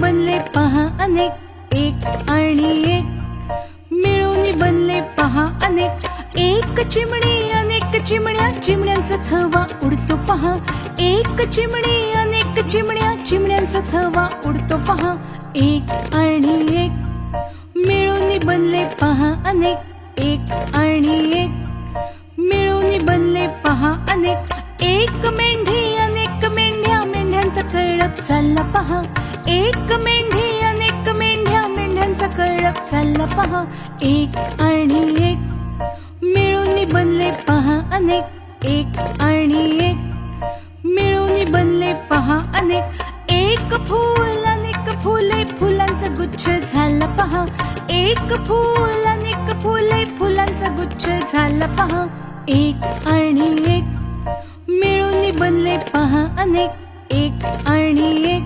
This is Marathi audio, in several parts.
बनले पहा अनेक. एक आणि एक. मिळून बनले पहा अनेक. एक चिमणी अनेक चिमण्या. चिमण्यांचा थवा उडतो पहा. एक चिमणी अनेक चिमण्या. चिमण्यांचा थवा उडतो पहा. एक आणि एक. मिळून बनले पहा अनेक. एक आणि एक. मिळून बनले पहा अनेक. एक मे चालला पहा एक आणि एक. मिळून बनले पहा अनेक. एक आणि एक. मिळून बनले पहा अनेक. एक फूल अनेक फुले फुलांचा गुच्छ झाला पहा. एक फूल अनेक फुले फुलांचा गुच्छ झाला पहा. एक आणि एक. मिळून बनले पहा अनेक. एक आणि एक.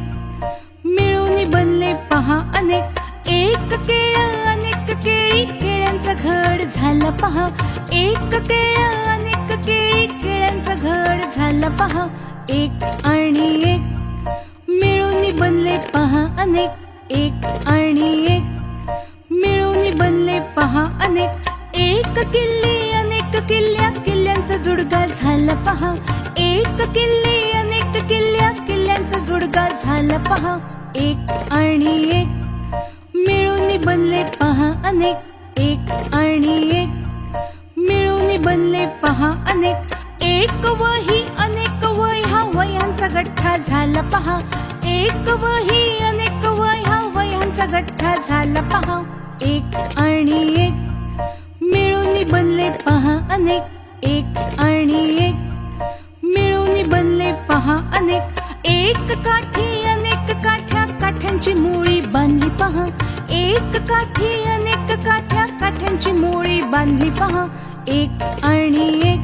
मिळून बनले पहा अनेक. एक केळ केळी केळ्यांचं घड झालं पहा. एक केळ अनेक केळी केळ्यांचं घड झालं पहा. एक आणि एक मिळून बनले पहा अनेक. एक आणि एक मिळून बनले पहा अनेक. एक किल्ली अनेक किल्ल्या किल्ल्यांचा जुडगा झाला पहा. एक किल्ली अनेक किल्ल्या किल्ल्यांचा जुडगा झाला पहा. एक आणि एक मिळून बनले पहा अनेक एक आणि एक. मिळून बनले पहा अनेक. एक वही अनेक वय हा वयांचा गठ्ठा झाला पहा. एक वही अनेक वय हा वयांचा गठ्ठा झाला पहा. एक आणि एक. मिळून बनले पहा अनेक. एक आणि एक. मिळून बनले पहा अनेक. एक काठी अनेक काठ्या काठ्यांची मुळी बांधली पहा. एक काठी काठ्या काठ्यांची मोळी बांधली पहा. एक आणि एक.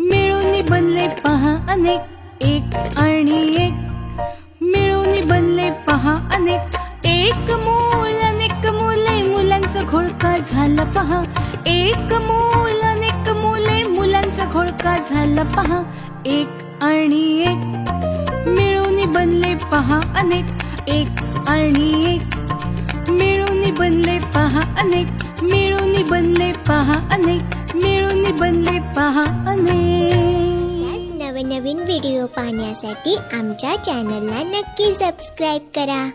मिळून बनले पहा अनेक. एक आणि एक. मिळून बनले पहा अनेक. एक मूल अनेक मुले मुलांचा घोळका झाला पहा. एक मूल अनेक मुले मुलांचा घोळका झाला पहा. एक आणि एक. मिळून बनले पहा अनेक. एक आणि एक. पहा अनेक. मिळून बनले पहा अनेक. मिळून बनले पहा अनेक. नवनवीन व्हिडिओ पाहण्यासाठी आमच्या चॅनलला नक्की सबस्क्राईब करा.